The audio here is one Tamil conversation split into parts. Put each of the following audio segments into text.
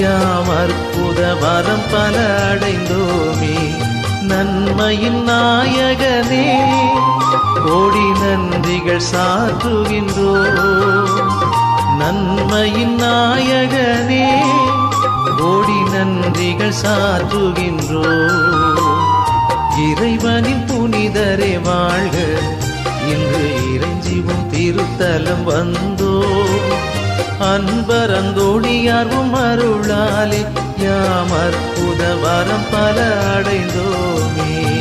யாம் அற்புத வரம் பல அடைந்தோமே. நன்மையின் நாயகனே கோடி நன்றிகள் சாற்றுகின்றோ நன்மையின் நாயகனே கோடி நன்றிகள் சாற்றுகின்றோ இறைவனின் புனிதரே வாழ்க இன்று இறைஞ்சிவும் திருத்தலம் வந்தோ அன்பரந்தோடியார் உமருளாலே யாம் அற்புத வரம் பல அடைந்தோமே.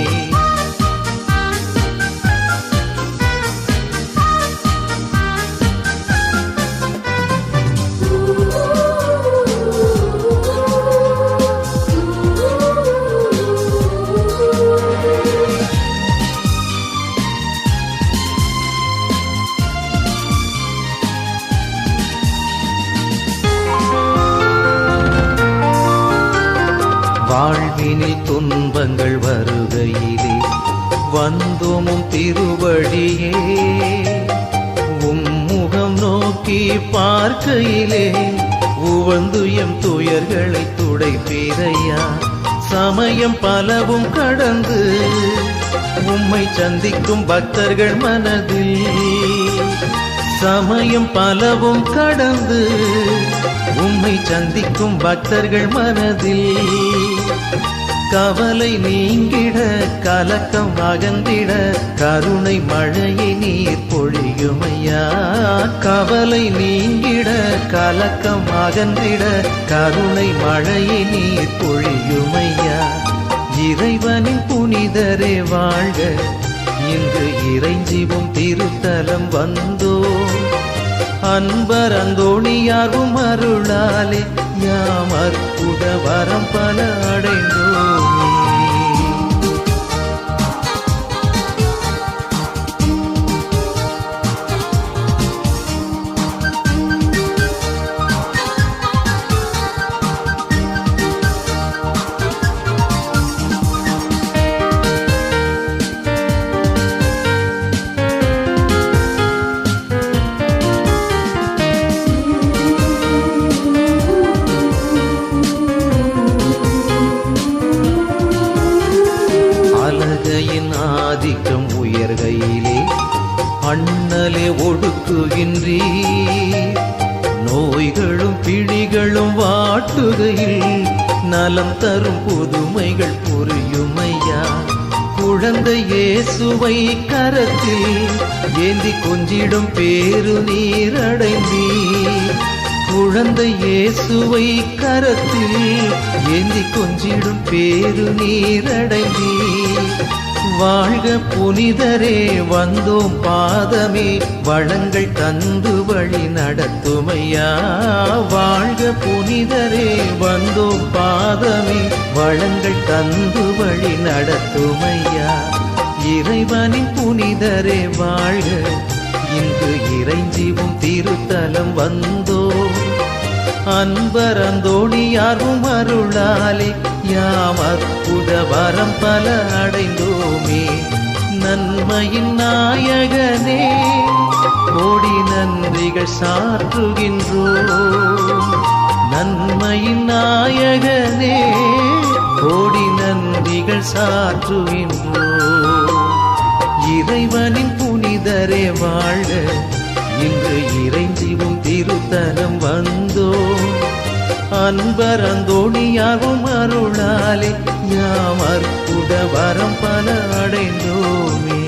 வந்தோமும் திருவடியே உம்முகம் நோக்கி பார்க்கையிலே உவந்து எம் துயர்களை துடைப்பீரையா சமயம் பலவும் கடந்து உம்மை சந்திக்கும் பக்தர்கள் மனதில் சமயம் பலவும் கடந்து உம்மை சந்திக்கும் பக்தர்கள் மனதில். கவலை நீங்கிட கலக்கம் அகந்திட கருணை மழையை நீர் பொழியுமையா? கவலை நீங்கிட கலக்கம் அகந்திட கருணை மழையை நீர் பொழியுமையா? இறைவனின் புனிதரே வாழ்க இன்று இறைஞ்சிவும் திருத்தலம் வந்தோ அன்பர் அந்தோணியாரும் அருளாலே யாம் அற்புத வரம் பல அடைந்தோம். குழந்தை இயேசுவை கரத்தில் ஏந்தி கொஞ்சிடும் பேரு நீரடைந்தீ குழந்தை இயேசுவை கரத்தில் ஏந்தி கொஞ்சிடும் பேரு நீரடைந்தீ வாழ்க புனிதரே வந்தோம் பாதமே வளங்கள் தந்து வழி நடத்துமையா? வாழ்க புனிதரே வந்தோம் பாதமே வளங்கள் தந்து வழி நடத்துமையா? இறைவனின் புனிதரே வாழ்க. இன்று இறைஞ்சிவும் திருத்தலம் வந்தோம். அன்பரந்தோணியாரும் அருளாலே யாம் அற்புத வரம் பல அடைந்தோமே. நன்மையின் நாயகனே கோடி நன்றிகள் சாற்றுகின்றோம் நன்மையின் நாயகனே கோடி நன்றிகள் சாற்றுகின்றோம் இறைவனின் புனிதரே வாழ இன்று இறைஞ்சிவும் திருத்தலம் வந்தோம் அன்பரந்தோணியாகும் அருளாலே யாம் அற்புத வரம் பல அடைந்தோமே.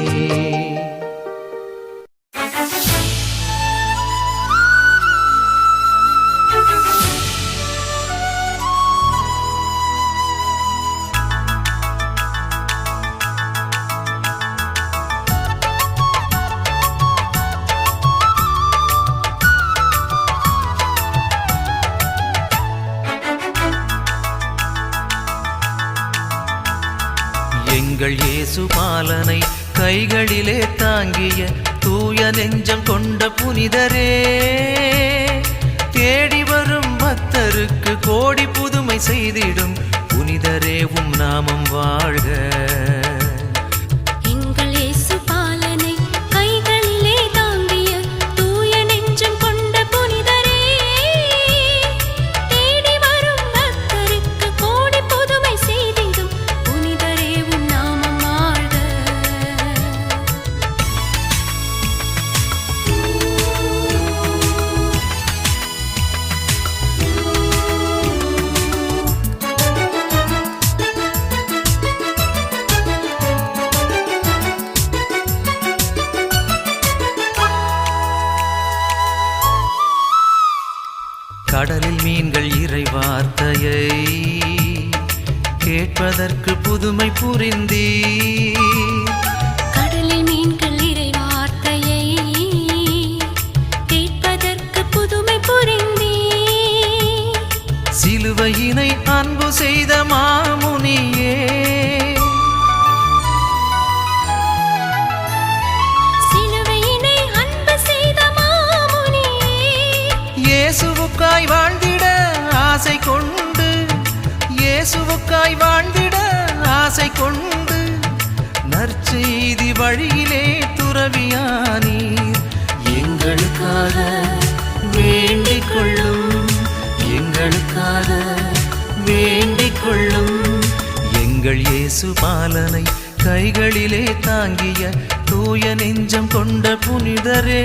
எங்கள் இயேசு பாலனை கைகளிலே தாங்கிய தூய நெஞ்சம் கொண்ட புனிதரே.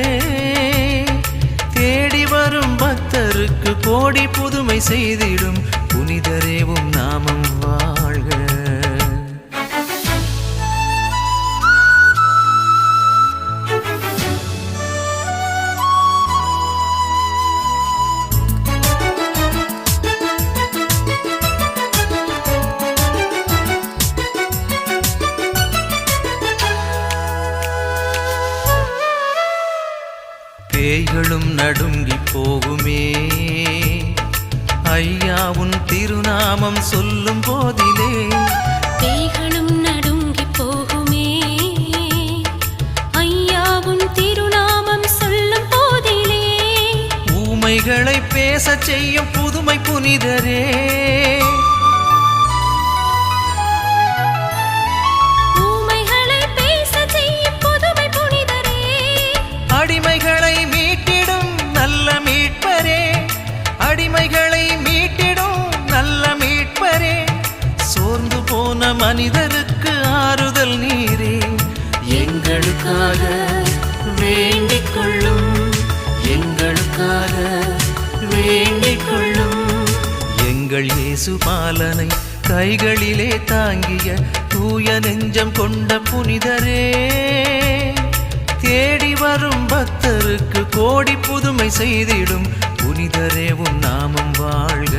தேடி வரும் பக்தருக்கு கோடி புதுமை செய்திடும் புனிதரேவும் நாமம் வா. பேச செய்யும் புதுமை புனிதரே. அடிமைகளை மீட்டிடும் நல்ல மீட்பரே. அடிமைகளை மீட்டிடும் நல்ல மீட்பரே. சோர்ந்து போன மனிதருக்கு இயேசுபாலனை கைகளிலே தாங்கிய தூய நெஞ்சம் கொண்ட புனிதரே. தேடி வரும் பக்தருக்கு கோடி புதுமை செய்திடும் புனிதரே உன் நாமம் வாழ்க.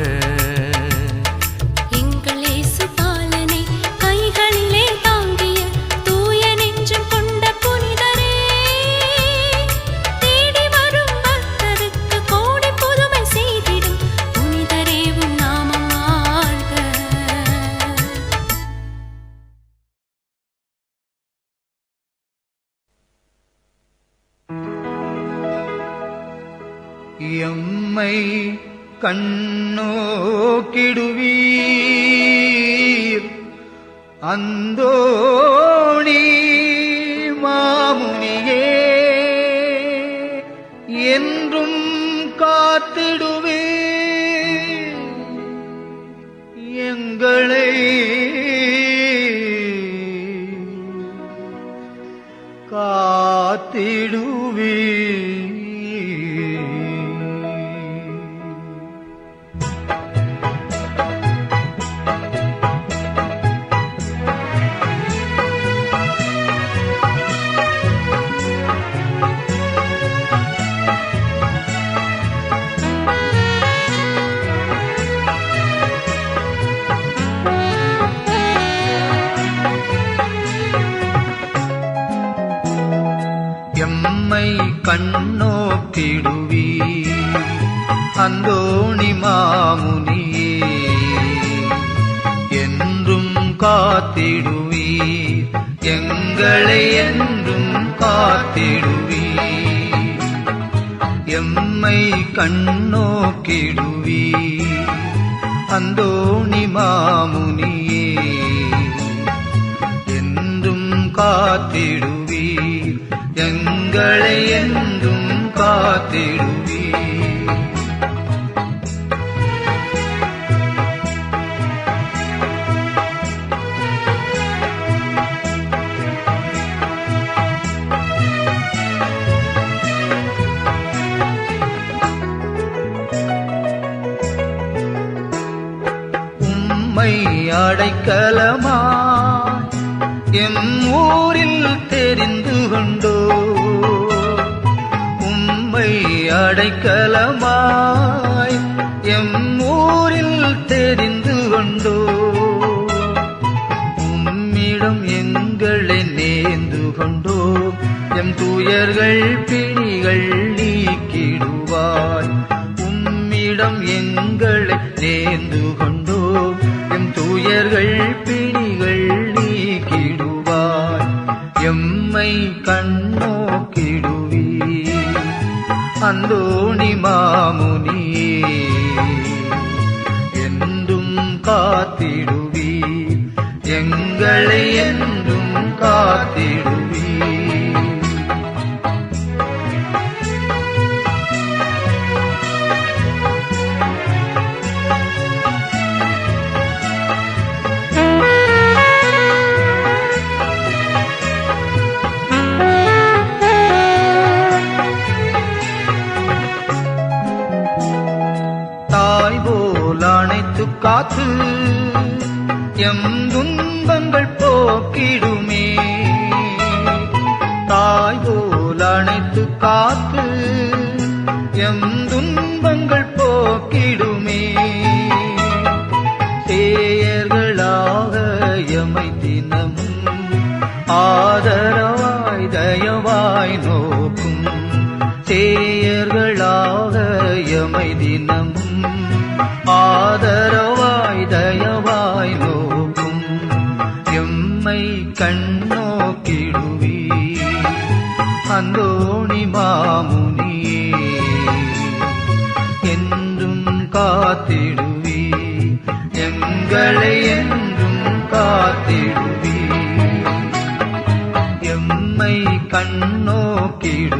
எம்மை கண்ணோக்கிடுவீர். அந்தோணி கண்ணோக்கிடுவி அந்தோணி மாமுனியே என்றும் காத்திடுவி எங்களை என்றும் காத்திடுவி எம்மை கண்ணோக்கிடுவி அந்தோணி மாமுனியே என்றும் காத்திடு எங்களை என்றும் காத்திடுவீர். அடைக்கலமாய் எம் ஊரில் தெரிந்து கொண்டோ உம்மிடம் எங்களை நேர்ந்து கொண்டோ எம் துயர்கள் பிணிகள் நீக்கிடுவாய். உம்மிடம் எங்களை நேர்ந்து கொண்டோ எம் துயர்கள் பிணிகள் நீக்கிடுவாய். எம்மை க அந்தோணி மாமுனி என்றும் காத்திடுவீ எங்களை என்றும் காத்திடுவீ காத்து எம் துன்பங்கள் போக்கிடுமே. தாய் போல் அணைத்து காத்து எம் துன்பங்கள் போக்கிடுமே. சேயர்களாக எமை தினமும் ஆதரவாய் தயவாய் நோக்கும். சேயர்களாக எமை தினமும் ஆதர கண்ணோக்கிடுவீ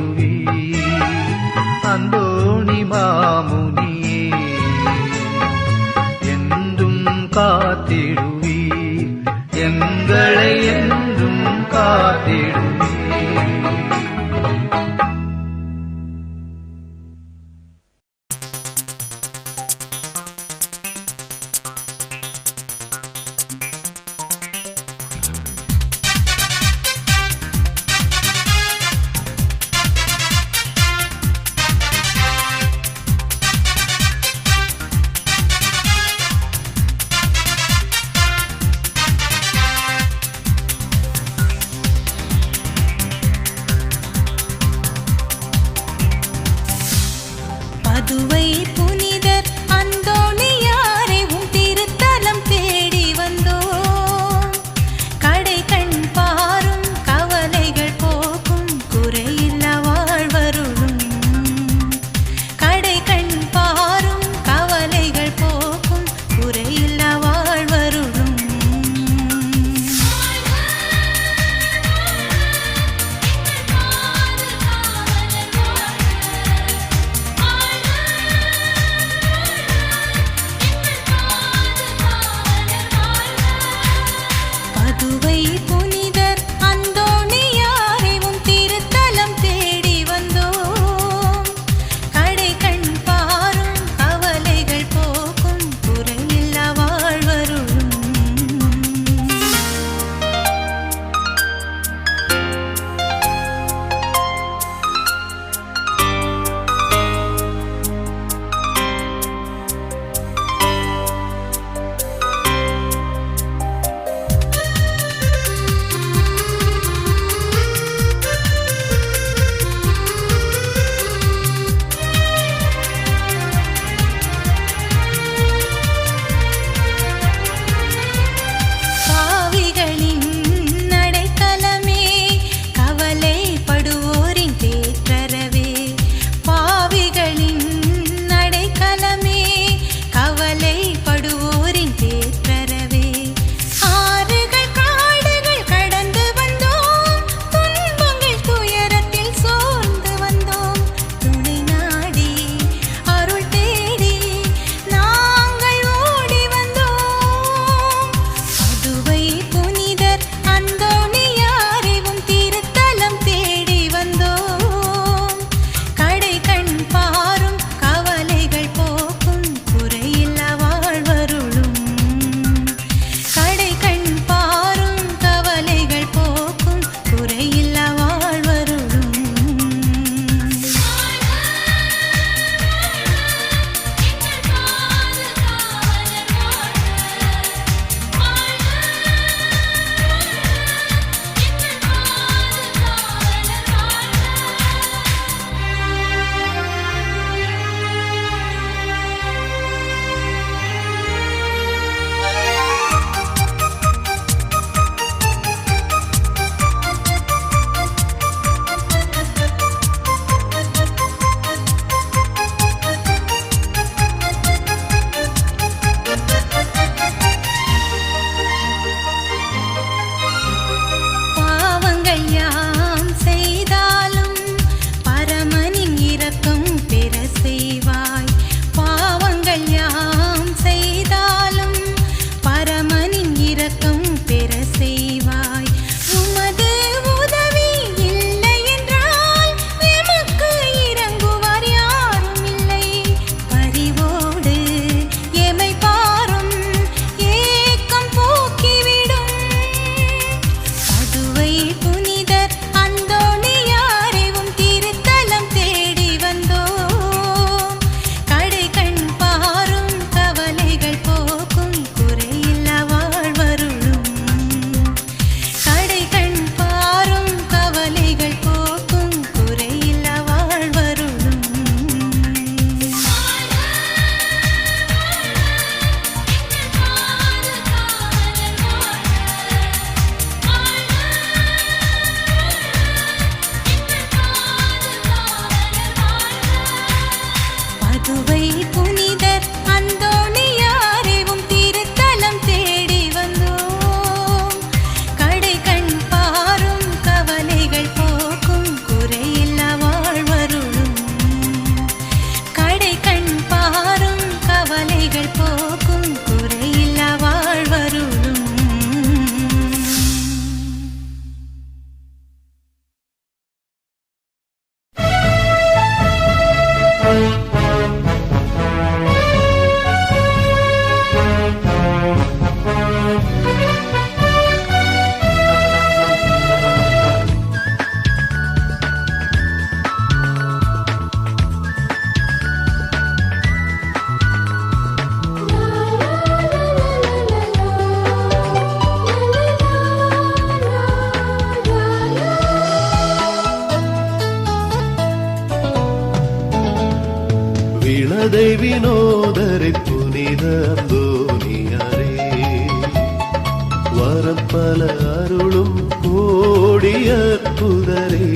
கோடிய புதரே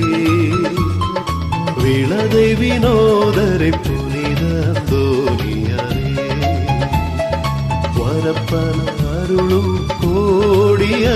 விளதை வினோதரை புனித அந்தோனியாரே வரப்பல அருளும் கோடிய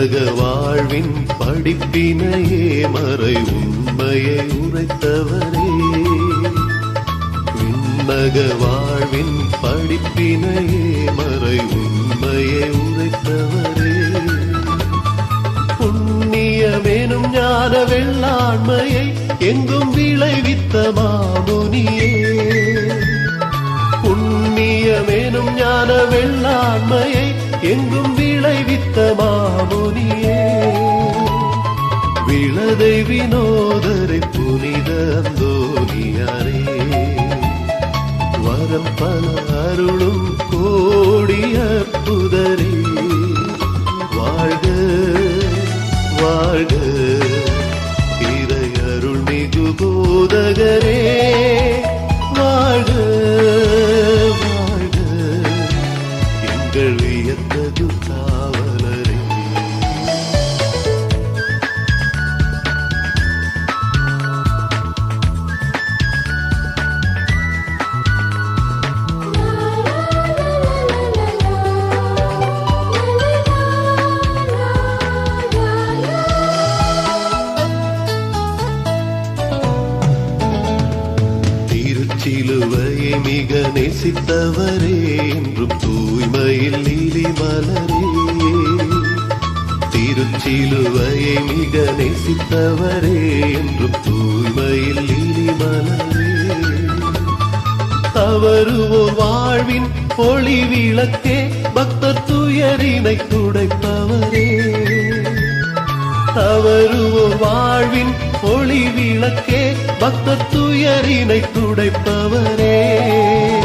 உலக வாழ்வின் படிப்பினையே மறை உண்மையை உரைத்தவரே. விண்ணக வாழ்வின் படிப்பினையே மறை உண்மையை உரைத்தவரே. புண்ணியமேனும் ஞான வெள்ளாண்மையை எங்கும் விளைவித்த மாமுனியே. புண்ணியமேனும் ஞான வெள்ளாண்மையை எங்கும் விளைவித்த மாமுனியே விளதை வினோதரை புனித அந்தோனியாரே வரம் பல அருளும் கோடி அற்புதரே. வாழ்க வாழ்க. இறை அருள் மிகு போதகரே. நேசித்தவரே என்றும் தூய்மையில் நீலி மலரே. திருச்சிலுவையை மிக நேசித்தவரே என்றும் தூய்மையில் நீலி மலரே. தவறுவோர் வாழ்வின் ஒளி விளக்கே பக்தர் துயரினை துடைப்பவரே. தவறுவோர் வாழ்வின் ஒளி விளக்கே பக்த துயரினை துடைப்பவரே.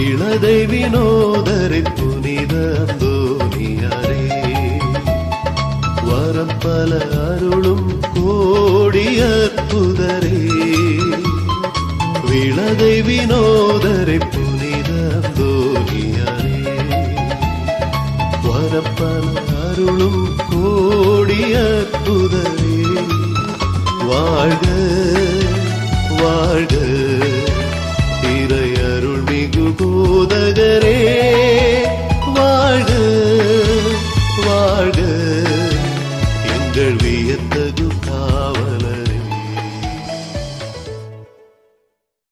இளதை வினோதரை புனித அந்தோனியாரே வரம் பல அருளும் கோடிய புதரே விளதை வினோதரை புனித அந்தோனியாரே வரப்பல அருளும் கோடிய புதரே வாழ்க. உதகரே.